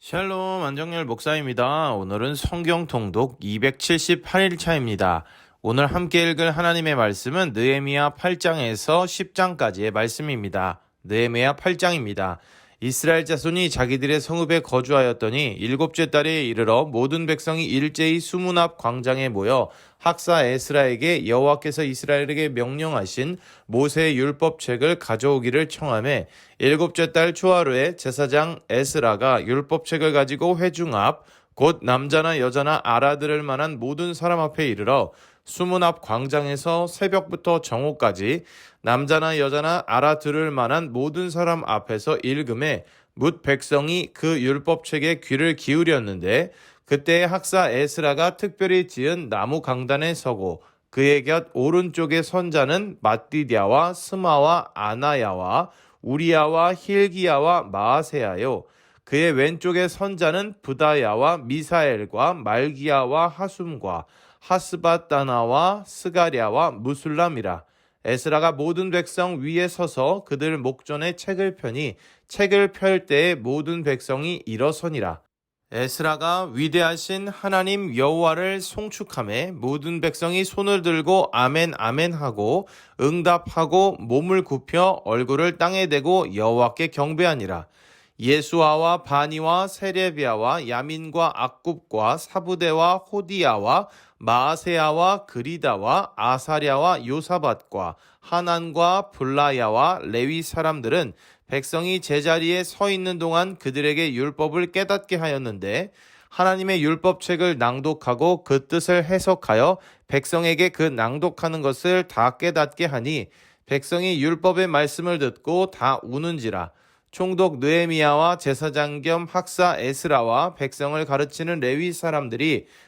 샬롬 안정열 목사입니다. 오늘은 성경 통독 278일 차입니다. 오늘 함께 읽을 하나님의 말씀은 느헤미야 8장에서 10장까지의 말씀입니다. 느헤미야 8장입니다. 이스라엘 자손이 자기들의 성읍에 거주하였더니 일곱째 달에 이르러 모든 백성이 일제히 수문 앞 광장에 모여 학사 에스라에게 여호와께서 이스라엘에게 명령하신 모세의 율법책을 가져오기를 청하매 일곱째 달 초하루에 제사장 에스라가 율법책을 가지고 회중 앞 곧 남자나 여자나 알아들을 만한 모든 사람 앞에 이르러 수문 앞 광장에서 새벽부터 정오까지 남자나 여자나 알아들을 만한 모든 사람 앞에서 읽음에 묻 백성이 그 율법책에 귀를 기울였는데 그때 학사 에스라가 특별히 지은 나무 강단에 서고 그의 곁 오른쪽에 선 자는 마띠디아와 스마와 아나야와 우리야와 힐기야와 마아세야요. 그의 왼쪽에 선 자는 부다야와 미사엘과 말기야와 하숨과 하스바다나와 스가랴와 무술람이라. 에스라가 모든 백성 위에 서서 그들 목전에 책을 펴니 책을 펼 때에 모든 백성이 일어서니라. 에스라가 위대하신 하나님 여호와를 송축함에 모든 백성이 손을 들고 아멘 아멘 하고 응답하고 몸을 굽혀 얼굴을 땅에 대고 여호와께 경배하니라. 예수아와 바니와 세레비아와 야민과 악굽과 사부대와 호디야와 마아세야와 그리다와 아사랴와 요사밭과 하난과 블라야와 레위 사람들은 백성이 제자리에 서 있는 동안 그들에게 율법을 깨닫게 하였는데 하나님의 율법책을 낭독하고 그 뜻을 해석하여 백성에게 그 낭독하는 것을 다 깨닫게 하니 백성이 율법의 말씀을 듣고 다 우는지라 총독 느헤미야와 제사장 겸 학사 에스라와 백성을 가르치는 레위 사람들이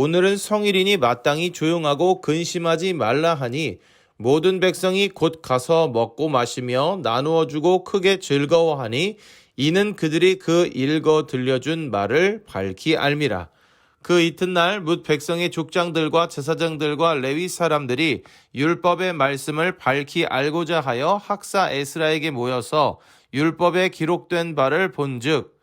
오늘은 성일이니 마땅히 조용하고 근심하지 말라 하니 모든 백성이 곧 가서 먹고 마시며 나누어 주고 크게 즐거워하니 이는 그들이 그 읽어 들려준 말을 밝히 알미라. 그 이튿날 뭇 백성의 족장들과 제사장들과 레위 사람들이 율법의 말씀을 밝히 알고자 하여 학사 에스라에게 모여서 율법에 기록된 바를 본즉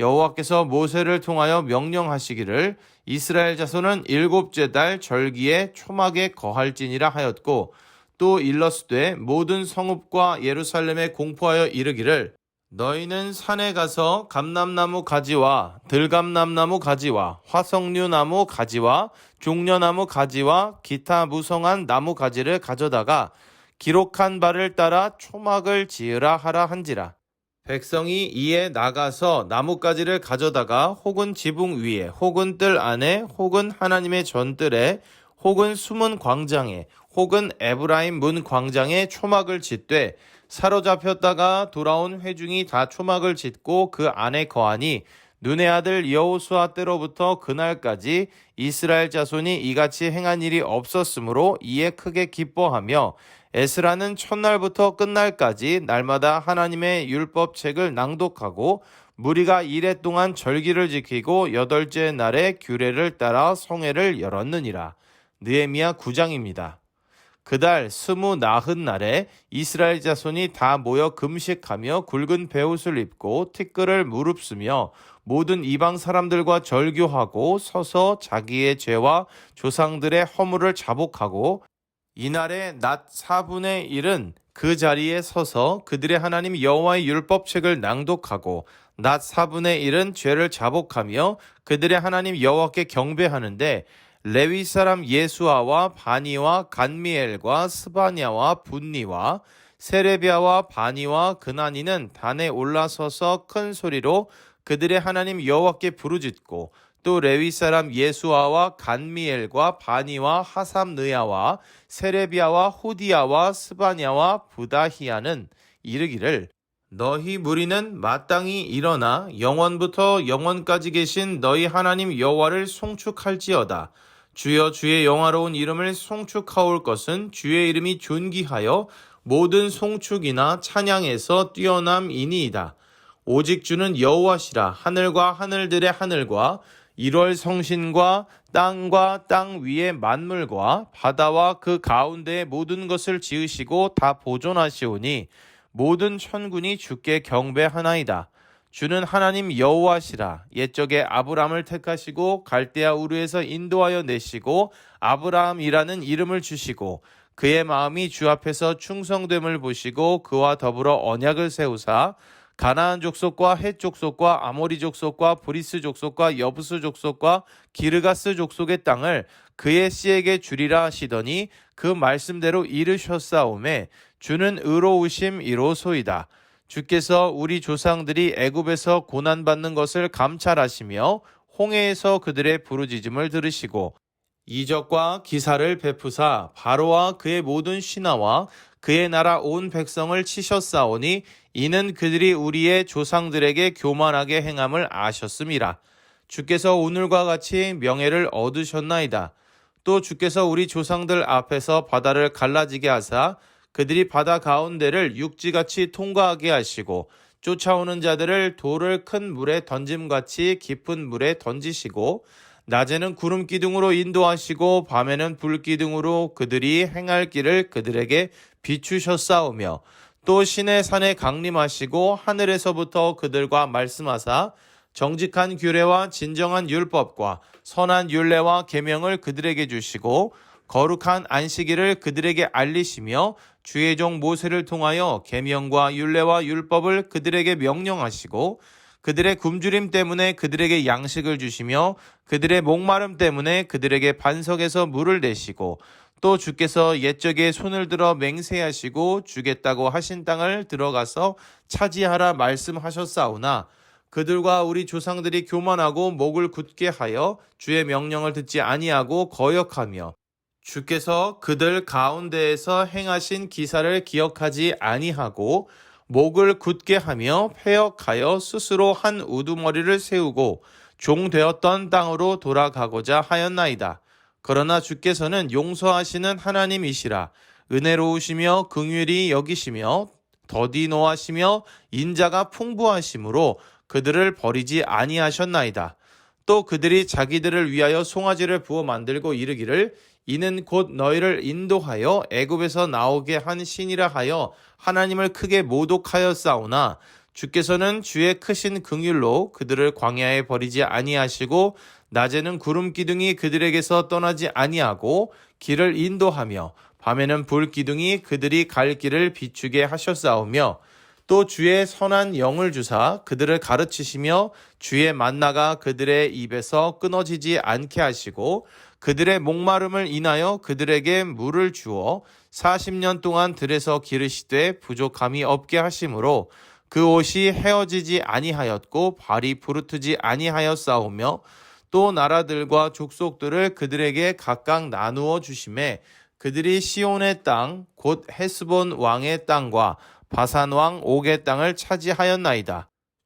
여호와께서 모세를 통하여 명령하시기를 이스라엘 자손은 일곱째 달 절기에 초막에 거할지니라 하였고 또 일러스되 모든 성읍과 예루살렘에 공포하여 이르기를 너희는 산에 가서 감람나무 가지와 들감남나무 가지와 화석류 나무 가지와 종려나무 가지와 기타 무성한 나무 가지를 가져다가 기록한 바를 따라 초막을 지으라 하라 한지라. 백성이 이에 나가서 나뭇가지를 가져다가 혹은 지붕 위에 혹은 뜰 안에 혹은 하나님의 전뜰에 혹은 숨은 광장에 혹은 에브라임 문 광장에 초막을 짓되 사로잡혔다가 돌아온 회중이 다 초막을 짓고 그 안에 거하니 눈의 아들 여호수아 때로부터 그날까지 이스라엘 자손이 이같이 행한 일이 없었으므로 이에 크게 기뻐하며 에스라는 첫날부터 끝날까지 날마다 하나님의 율법책을 낭독하고 무리가 이래 동안 절기를 지키고 여덟째 날에 규례를 따라 성회를 열었느니라. 느헤미야 9장입니다. 그달 스무 나흔 날에 이스라엘 자손이 다 모여 금식하며 굵은 베옷을 입고 티끌을 무릅쓰며 모든 이방 사람들과 절교하고 서서 자기의 죄와 조상들의 허물을 자복하고 이날의 낮 4분의 1은 그 자리에 서서 그들의 하나님 여호와의 율법책을 낭독하고 낮 4분의 1은 죄를 자복하며 그들의 하나님 여호와께 경배하는데 레위 사람 예수아와 바니와 간미엘과 스바냐와 분니와 세레비아와 바니와 그나니는 단에 올라서서 큰 소리로 그들의 하나님 여호와께 부르짖고 또 레위 사람 예수아와 간미엘과 바니와 하삼느야와 세레비아와 호디야와 스바냐와 부다히야는 이르기를 너희 무리는 마땅히 일어나 영원부터 영원까지 계신 너희 하나님 여호와를 송축할지어다. 주여 주의 영화로운 이름을 송축하올 것은 주의 이름이 존귀하여 모든 송축이나 찬양에서 뛰어남이니이다. 오직 주는 여호와시라 하늘과 하늘들의 하늘과 1월 성신과 땅과 땅 위의 만물과 바다와 그 가운데의 모든 것을 지으시고 다 보존하시오니 모든 천군이 주께 경배하나이다. 주는 하나님 여호와시라 옛적에 아브람을 택하시고 갈대아 우르에서 인도하여 내시고 아브라함이라는 이름을 주시고 그의 마음이 주 앞에서 충성됨을 보시고 그와 더불어 언약을 세우사 가나안 족속과 헷 족속과 아모리 족속과 브리스 족속과 여부스 족속과 기르가스 족속의 땅을 그의 씨에게 주리라 하시더니 그 말씀대로 이르셨사오매 주는 의로우심 이로소이다. 주께서 우리 조상들이 애굽에서 고난 받는 것을 감찰하시며 홍해에서 그들의 부르짖음을 들으시고 이적과 기사를 베푸사 바로와 그의 모든 신하와 그의 나라 온 백성을 치셨사오니 이는 그들이 우리의 조상들에게 교만하게 행함을 아셨음이라. 주께서 오늘과 같이 명예를 얻으셨나이다. 또 주께서 우리 조상들 앞에서 바다를 갈라지게 하사 그들이 바다 가운데를 육지같이 통과하게 하시고 쫓아오는 자들을 돌을 큰 물에 던짐같이 깊은 물에 던지시고 낮에는 구름 기둥으로 인도하시고 밤에는 불 기둥으로 그들이 행할 길을 그들에게 비추셨사오며 또 신의 산에 강림하시고 하늘에서부터 그들과 말씀하사 정직한 규례와 진정한 율법과 선한 율례와 계명을 그들에게 주시고 거룩한 안식일을 그들에게 알리시며 주의 종 모세를 통하여 계명과 율례와 율법을 그들에게 명령하시고 그들의 굶주림 때문에 그들에게 양식을 주시며 그들의 목마름 때문에 그들에게 반석에서 물을 내시고 또 주께서 옛적에 손을 들어 맹세하시고 주겠다고 하신 땅을 들어가서 차지하라 말씀하셨사오나 그들과 우리 조상들이 교만하고 목을 굳게 하여 주의 명령을 듣지 아니하고 거역하며 주께서 그들 가운데에서 행하신 기사를 기억하지 아니하고 목을 굳게 하며 폐역하여 스스로 한 우두머리를 세우고 종되었던 땅으로 돌아가고자 하였나이다. 그러나 주께서는 용서하시는 하나님이시라 은혜로우시며 긍휼히 여기시며 더디 노하시며 인자가 풍부하심으로 그들을 버리지 아니하셨나이다. 또 그들이 자기들을 위하여 송아지를 부어 만들고 이르기를 이는 곧 너희를 인도하여 애굽에서 나오게 한 신이라 하여 하나님을 크게 모독하여 싸우나 주께서는 주의 크신 긍휼로 그들을 광야에 버리지 아니하시고 낮에는 구름 기둥이 그들에게서 떠나지 아니하고 길을 인도하며 밤에는 불 기둥이 그들이 갈 길을 비추게 하셨사오며 또 주의 선한 영을 주사 그들을 가르치시며 주의 만나가 그들의 입에서 끊어지지 않게 하시고 그들의 목마름을 인하여 그들에게 물을 주어 40년 동안 들에서 기르시되 부족함이 없게 하심으로 그 옷이 헤어지지 아니하였고 발이 부르트지 아니하였사오며 또 나라들과 족속들을 그들에게 각각 나누어 주심에 그들이 시온의 땅 곧 헤스본 왕의 땅과 바산 왕 옥의 땅을 차지하였나이다.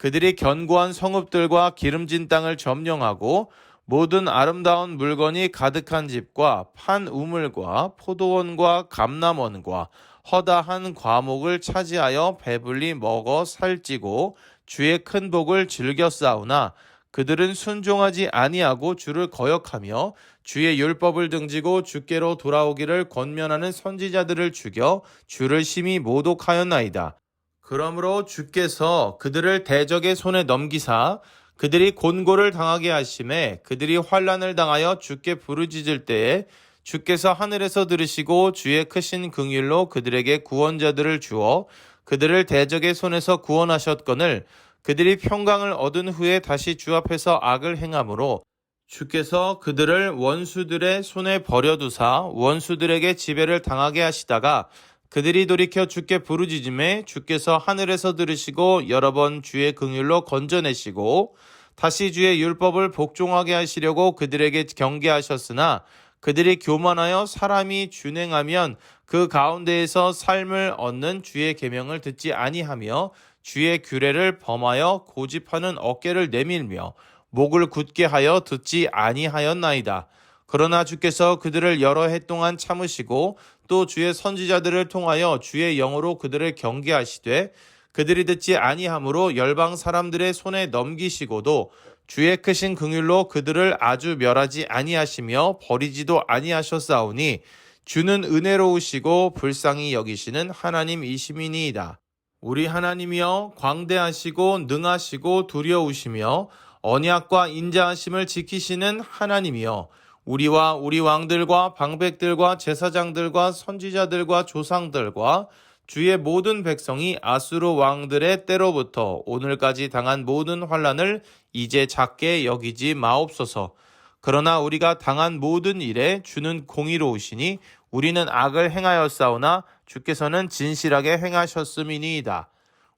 그들이 견고한 성읍들과 기름진 땅을 점령하고 모든 아름다운 물건이 가득한 집과 판 우물과 포도원과 감남원과 허다한 과목을 차지하여 배불리 먹어 살찌고 주의 큰 복을 즐겨 싸우나 그들은 순종하지 아니하고 주를 거역하며 주의 율법을 등지고 주께로 돌아오기를 권면하는 선지자들을 죽여 주를 심히 모독하였나이다. 그러므로 주께서 그들을 대적의 손에 넘기사 그들이 곤고를 당하게 하심에 그들이 환란을 당하여 주께 부르짖을 때에 주께서 하늘에서 들으시고 주의 크신 긍휼로 그들에게 구원자들을 주어 그들을 대적의 손에서 구원하셨거늘 그들이 평강을 얻은 후에 다시 주 앞에서 악을 행함으로 주께서 그들을 원수들의 손에 버려두사 원수들에게 지배를 당하게 하시다가 그들이 돌이켜 주께 부르짖음에 주께서 하늘에서 들으시고 여러 번 주의 긍휼로 건져내시고 다시 주의 율법을 복종하게 하시려고 그들에게 경계하셨으나 그들이 교만하여 사람이 준행하면 그 가운데에서 삶을 얻는 주의 계명을 듣지 아니하며 주의 규례를 범하여 고집하는 어깨를 내밀며 목을 굳게 하여 듣지 아니하였나이다. 그러나 주께서 그들을 여러 해 동안 참으시고 또 주의 선지자들을 통하여 주의 영으로 그들을 경계하시되 그들이 듣지 아니하므로 열방 사람들의 손에 넘기시고도 주의 크신 긍휼로 그들을 아주 멸하지 아니하시며 버리지도 아니하셨사오니 주는 은혜로우시고 불쌍히 여기시는 하나님이시미니이다. 우리 하나님이여 광대하시고 능하시고 두려우시며 언약과 인자하심을 지키시는 하나님이여 우리와 우리 왕들과 방백들과 제사장들과 선지자들과 조상들과 주의 모든 백성이 아수르 왕들의 때로부터 오늘까지 당한 모든 환란을 이제 작게 여기지 마옵소서. 그러나 우리가 당한 모든 일에 주는 공의로우시니 우리는 악을 행하였사오나 주께서는 진실하게 행하셨음이니이다.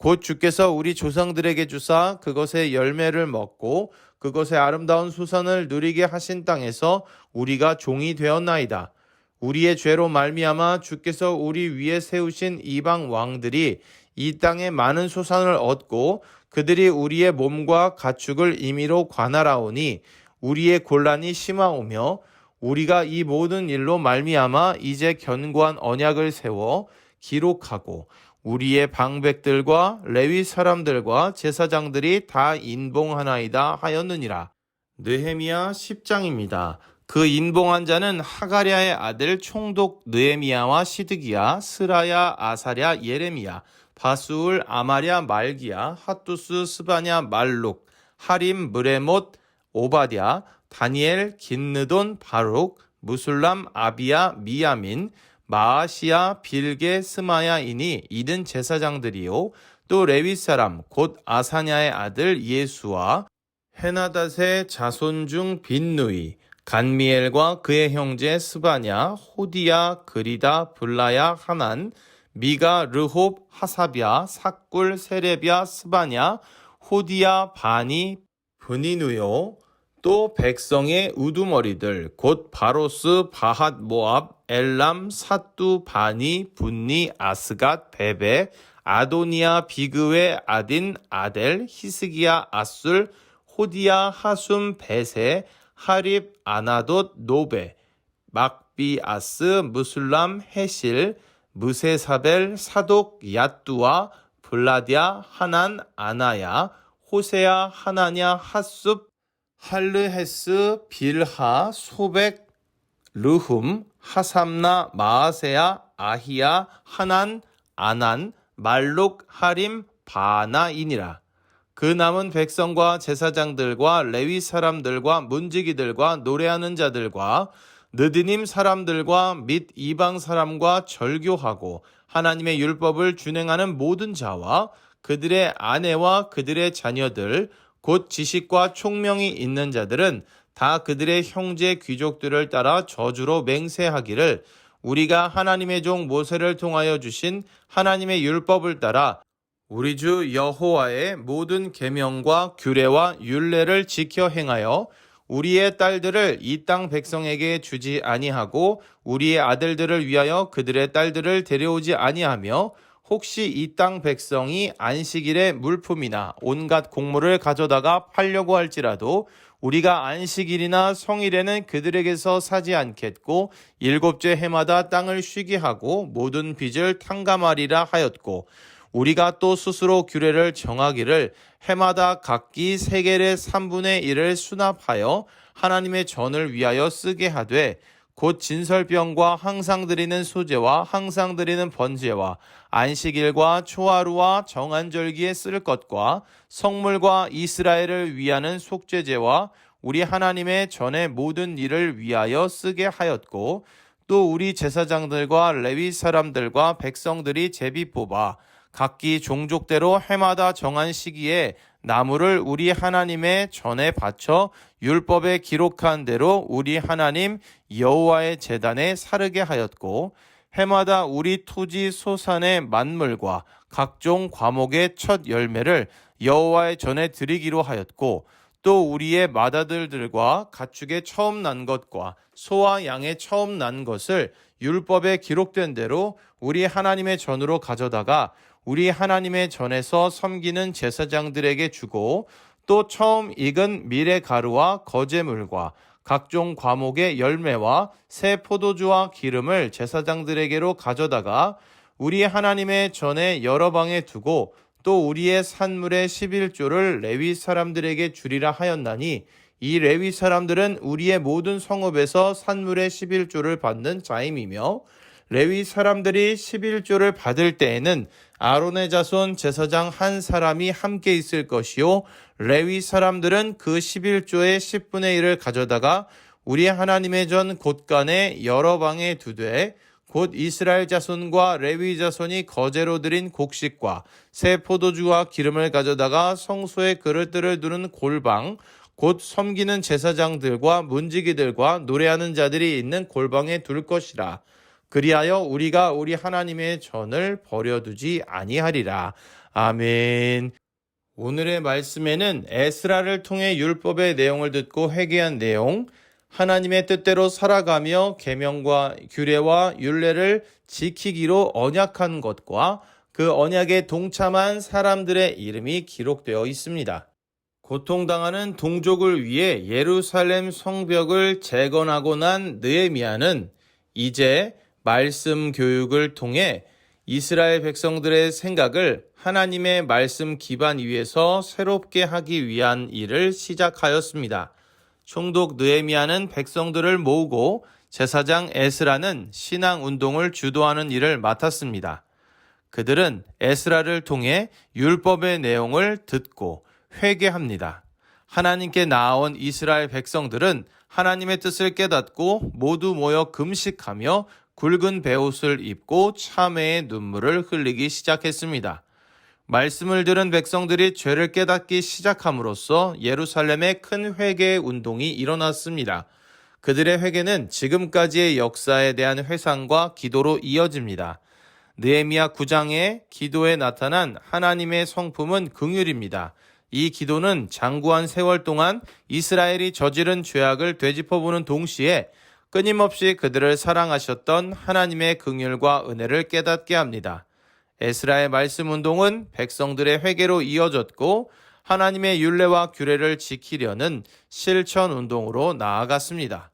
곧 주께서 우리 조상들에게 주사 그것의 열매를 먹고 그것의 아름다운 수산을 누리게 하신 땅에서 우리가 종이 되었나이다. 우리의 죄로 말미암아 주께서 우리 위에 세우신 이방 왕들이 이 땅에 많은 수산을 얻고 그들이 우리의 몸과 가축을 임의로 관할하오니 우리의 곤란이 심하오며 우리가 이 모든 일로 말미암아 이제 견고한 언약을 세워 기록하고 우리의 방백들과 레위 사람들과 제사장들이 다 인봉하나이다 하였느니라. 느헤미야 10장입니다. 그 인봉한 자는 하가랴의 아들 총독 느헤미야와 시드기야, 스라야, 아사랴, 예레미야, 바수울, 아마랴, 말기야, 핫두스, 스바냐, 말룩, 하림, 무레못, 오바댜, 다니엘, 긴느돈, 바룩, 무술람, 아비야, 미야민, 마아시아, 빌게, 스마야이니 이든 제사장들이요. 또 레위 사람 곧 아사냐의 아들 예수와 헤나닷의 자손 중 빈누이 간미엘과 그의 형제 스바냐 호디야 그리다 블라야 하난 미가 르홉 하사비아 사꿀 세레비아 스바냐 호디야 바니 브니누요 또 백성의 우두머리들 곧 바로스 바핫 모압 엘람 사뚜 바니 분니 아스갓 베베 아도니아 비그웨 아딘 아델 히스기야 아술 호디야 하숨 베세 하립 아나돗 노베 막비아스 무술람 헤실 무세사벨 사독 야뚜와 블라디아 하난 아나야 호세야 하나냐 핫숲 할르헤스 빌하 소백 르흠 하삼나 마아세야 아히야 하난 아난 말룩 하림 바나이니라. 그 남은 백성과 제사장들과 레위 사람들과 문지기들과 노래하는 자들과 느드님 사람들과 및 이방 사람과 절교하고 하나님의 율법을 준행하는 모든 자와 그들의 아내와 그들의 자녀들 곧 지식과 총명이 있는 자들은 다 그들의 형제 귀족들을 따라 저주로 맹세하기를 우리가 하나님의 종 모세를 통하여 주신 하나님의 율법을 따라 우리 주 여호와의 모든 계명과 규례와 율례를 지켜 행하여 우리의 딸들을 이 땅 백성에게 주지 아니하고 우리의 아들들을 위하여 그들의 딸들을 데려오지 아니하며 혹시 이 땅 백성이 안식일에 물품이나 온갖 곡물을 가져다가 팔려고 할지라도 우리가 안식일이나 성일에는 그들에게서 사지 않겠고 일곱째 해마다 땅을 쉬게 하고 모든 빚을 탕감하리라 하였고 우리가 또 스스로 규례를 정하기를 해마다 각기 세겔의 3분의 1을 수납하여 하나님의 전을 위하여 쓰게 하되 곧 진설병과 항상 드리는 소재와 항상 드리는 번제와 안식일과 초하루와 정한절기에 쓸 것과 성물과 이스라엘을 위하는 속죄제와 우리 하나님의 전의 모든 일을 위하여 쓰게 하였고 또 우리 제사장들과 레위 사람들과 백성들이 제비 뽑아 각기 종족대로 해마다 정한 시기에 나무를 우리 하나님의 전에 바쳐 율법에 기록한 대로 우리 하나님 여호와의 제단에 사르게 하였고 해마다 우리 토지 소산의 만물과 각종 과목의 첫 열매를 여호와의 전에 드리기로 하였고 또 우리의 맏아들들과 가축의 처음 난 것과 소와 양의 처음 난 것을 율법에 기록된 대로 우리 하나님의 전으로 가져다가 우리 하나님의 전에서 섬기는 제사장들에게 주고 또 처음 익은 미래 가루와 거제물과 각종 과목의 열매와 새 포도주와 기름을 제사장들에게로 가져다가 우리 하나님의 전에 여러 방에 두고 또 우리의 산물의 11조를 레위 사람들에게 주리라 하였나니 이 레위 사람들은 우리의 모든 성읍에서 산물의 11조를 받는 자임이며 레위 사람들이 11조를 받을 때에는 아론의 자손 제사장 한 사람이 함께 있을 것이요 레위 사람들은 그 11조의 10분의 1을 가져다가 우리 하나님의 전 곳간에 여러 방에 두되 곧 이스라엘 자손과 레위 자손이 거제로 드린 곡식과 새 포도주와 기름을 가져다가 성소의 그릇들을 두는 골방 곧 섬기는 제사장들과 문지기들과 노래하는 자들이 있는 골방에 둘 것이라 그리하여 우리가 우리 하나님의 전을 버려두지 아니하리라 아멘 오늘의 말씀에는 에스라를 통해 율법의 내용을 듣고 회개한 내용 하나님의 뜻대로 살아가며 계명과 규례와 율례를 지키기로 언약한 것과 그 언약에 동참한 사람들의 이름이 기록되어 있습니다. 고통당하는 동족을 위해 예루살렘 성벽을 재건하고 난 느헤미야는 이제 말씀 교육을 통해 이스라엘 백성들의 생각을 하나님의 말씀 기반 위에서 새롭게 하기 위한 일을 시작하였습니다. 총독 느헤미야는 백성들을 모으고 제사장 에스라는 신앙 운동을 주도하는 일을 맡았습니다. 그들은 에스라를 통해 율법의 내용을 듣고 회개합니다. 하나님께 나아온 이스라엘 백성들은 하나님의 뜻을 깨닫고 모두 모여 금식하며 굵은 베옷을 입고 참회의 눈물을 흘리기 시작했습니다. 말씀을 들은 백성들이 죄를 깨닫기 시작함으로써 예루살렘에 큰 회개 운동이 일어났습니다. 그들의 회개는 지금까지의 역사에 대한 회상과 기도로 이어집니다. 느헤미야 9장의 기도에 나타난 하나님의 성품은 긍휼입니다. 이 기도는 장구한 세월 동안 이스라엘이 저지른 죄악을 되짚어보는 동시에 끊임없이 그들을 사랑하셨던 하나님의 긍휼과 은혜를 깨닫게 합니다. 에스라의 말씀 운동은 백성들의 회개로 이어졌고 하나님의 윤례와 규례를 지키려는 실천 운동으로 나아갔습니다.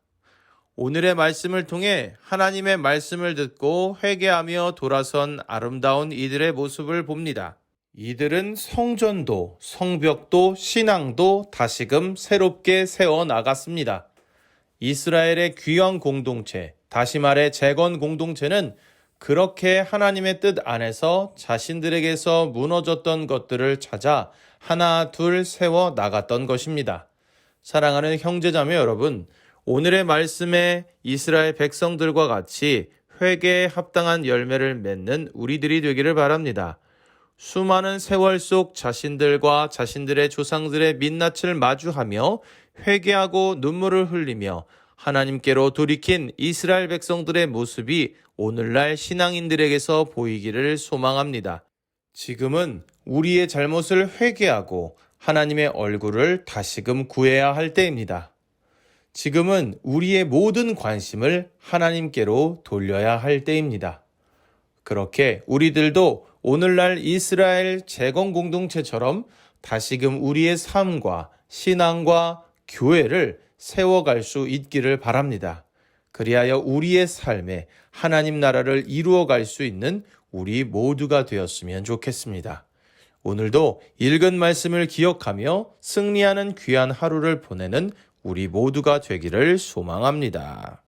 오늘의 말씀을 통해 하나님의 말씀을 듣고 회개하며 돌아선 아름다운 이들의 모습을 봅니다. 이들은 성전도, 성벽도, 신앙도 다시금 새롭게 세워 나갔습니다. 이스라엘의 귀한 공동체, 다시 말해 재건 공동체는 그렇게 하나님의 뜻 안에서 자신들에게서 무너졌던 것들을 찾아 하나 둘 세워 나갔던 것입니다. 사랑하는 형제자매 여러분, 오늘의 말씀에 이스라엘 백성들과 같이 회개에 합당한 열매를 맺는 우리들이 되기를 바랍니다. 수많은 세월 속 자신들과 자신들의 조상들의 민낯을 마주하며 회개하고 눈물을 흘리며 하나님께로 돌이킨 이스라엘 백성들의 모습이 오늘날 신앙인들에게서 보이기를 소망합니다. 지금은 우리의 잘못을 회개하고 하나님의 얼굴을 다시금 구해야 할 때입니다. 지금은 우리의 모든 관심을 하나님께로 돌려야 할 때입니다. 그렇게 우리들도 오늘날 이스라엘 재건 공동체처럼 다시금 우리의 삶과 신앙과 교회를 세워갈 수 있기를 바랍니다. 그리하여 우리의 삶에 하나님 나라를 이루어갈 수 있는 우리 모두가 되었으면 좋겠습니다. 오늘도 읽은 말씀을 기억하며 승리하는 귀한 하루를 보내는 우리 모두가 되기를 소망합니다.